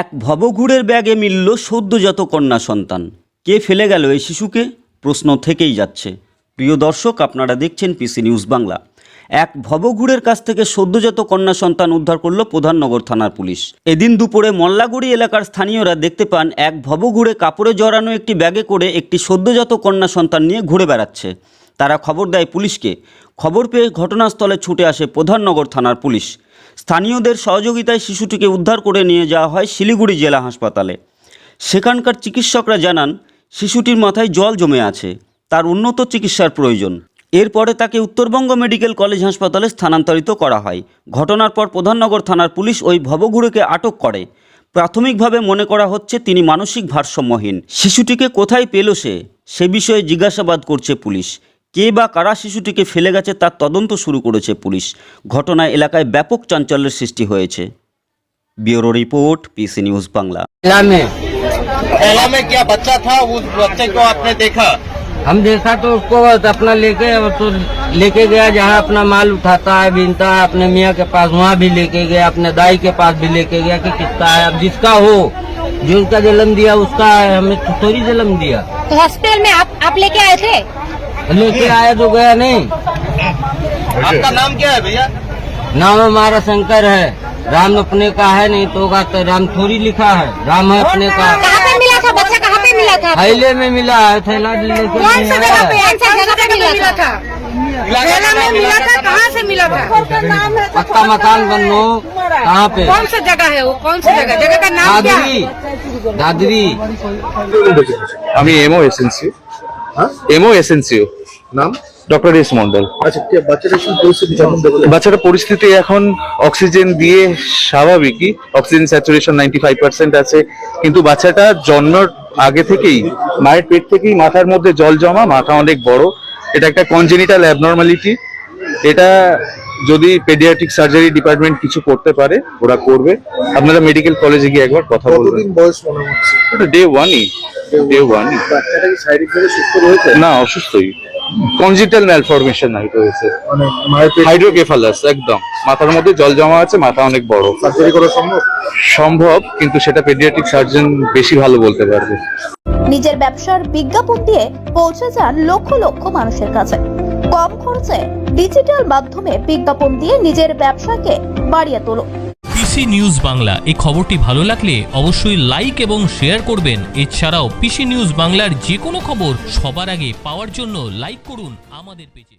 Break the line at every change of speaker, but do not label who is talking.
এক ভবঘুরের ব্যাগে মিলল সদ্যজাত কন্যা সন্তান। কে ফেলে গেল এই শিশুকে? প্রশ্ন থেকেই যাচ্ছে। প্রিয় দর্শক, আপনারা দেখছেন পিসি নিউজ বাংলা। এক ভবঘুরের কাছ থেকে সদ্যজাত কন্যা সন্তান উদ্ধার করল প্রধাননগর থানার পুলিশ। এদিন দুপুরে মল্লাগুড়ি এলাকার স্থানীয়রা দেখতে পান, এক ভবঘুরে কাপড়ে জড়ানো একটি ব্যাগে করে একটি সদ্যজাত কন্যা সন্তান নিয়ে ঘুরে বেড়াচ্ছে। তারা খবর দেয় পুলিশকে। খবর পেয়ে ঘটনাস্থলে ছুটে আসে প্রধাননগর থানার পুলিশ। স্থানীয়দের সহযোগিতায় শিশুটিকে উদ্ধার করে নিয়ে যাওয়া হয় শিলিগুড়ি জেলা হাসপাতালে। সেখানকার চিকিৎসকরা জানান, শিশুটির মাথায় জল জমে আছে, তার উন্নত চিকিৎসার প্রয়োজন। এরপরে তাকে উত্তরবঙ্গ মেডিকেল কলেজ হাসপাতালে স্থানান্তরিত করা হয়। ঘটনার পর প্রধাননগর থানার পুলিশ ওই ভবঘুরেকে আটক করে। প্রাথমিকভাবে মনে করা হচ্ছে, তিনি মানসিক ভারসাম্যহীন। শিশুটিকে কোথায় পেল সে সে বিষয়ে জিজ্ঞাসাবাদ করছে পুলিশ। কে বা কারা শিশুটিকে ফেলে গেছে তার তদন্ত শুরু করেছে পুলিশ ঘটনায় এলাকায় ব্যাপক চাঞ্চল্যের সৃষ্টি হয়েছে bureau report PC news Bangla
जिला में
पहला में क्या बच्चा था उस बच्चे को आपने देखा
हम देखा तो उसको बस अपना लेके और तो लेके गया जहाँ अपना माल उठाता है बीनता है अपने मियाँ के पास वहाँ भी लेके गया अपने दाई के पास भी लेके गया कि किसका है अब जिसका हो जो उसका जन्म दिया उसका है हमें तो थोड़ी जन्म दिया
तो हॉस्पिटल में आप आप लेके आए थे
लेके आया तो गया नहीं
आपका नाम क्या है भैया
नाम हमारा शंकर है राम अपने का है नहीं तो होगा तो राम थोड़ी लिखा है राम है अपने का
कहाँ पे मिला था बच्चा कहाँ पे मिला था
थैले में मिला है थैला लेके
कौन सा
नहीं
जगह पे
आया।
कौन सा जगह पे मिला था
मेला में मिला था
कहाँ से मिला था
पक्का मकान बनो कहाँ पे
कौन सा जगह है वो कौन सा जगह जगह का नाम क्या है
दादरी दादरी
আমি এমও এসএনসি
হ্যাঁ?
এমও এসএনসিও
নাম?
ডক্টর এস মন্ডল
আচ্ছা
বাচ্চাটা পরিস্থিতি এখন অক্সিজেন দিয়ে স্বাভাবিকই oxygen saturation ninety five percent আছে কিন্তু বাচ্চাটা জন্মের আগে থেকেই মায়ের পেট থেকেই মাথার মধ্যে জল জমা মাথা অনেক বড়। এটা একটা কনজেনিটাল অ্যাবনর্মালিটি এটা যদি পেডিয়াট্রিক সার্জারি ডিপার্টমেন্ট কিছু করতে পারে ওরা করবে। আপনারা মেডিকেল কলেজে গিয়ে একবার কথা বলবেন।
বয়স মনে হচ্ছে?
ওটা ডে ওয়ানই ডে ওয়ানই না অসুস্থই। কনজিটাল ম্যালফরমেশন হয়েছে।
মানে
হাইড্রোকেফালাস একদম। মাথার মধ্যে জল জমা আছে মাথা অনেক বড়।
সার্জারি করা সম্ভব?
সম্ভব কিন্তু সেটা পেডিয়াট্রিক সার্জন বেশি ভালো বলতে পারবে।
নিজের ব্যবসার বিজ্ঞাপন দিয়ে পৌঁছে যান লক্ষ লক্ষ মানুষের কাছে। কম খরচে ডিজিটাল মাধ্যমে বিজ্ঞাপন দিয়ে নিজের ব্যবসাকে বাড়িয়ে তোলো।
পিসি নিউজ বাংলা, এই খবরটি ভালো লাগলে অবশ্যই লাইক এবং শেয়ার করবেন। এছাড়াও পিসি নিউজ বাংলার যে কোনো খবর সবার আগে পাওয়ার জন্য লাইক করুন আমাদের পেজে।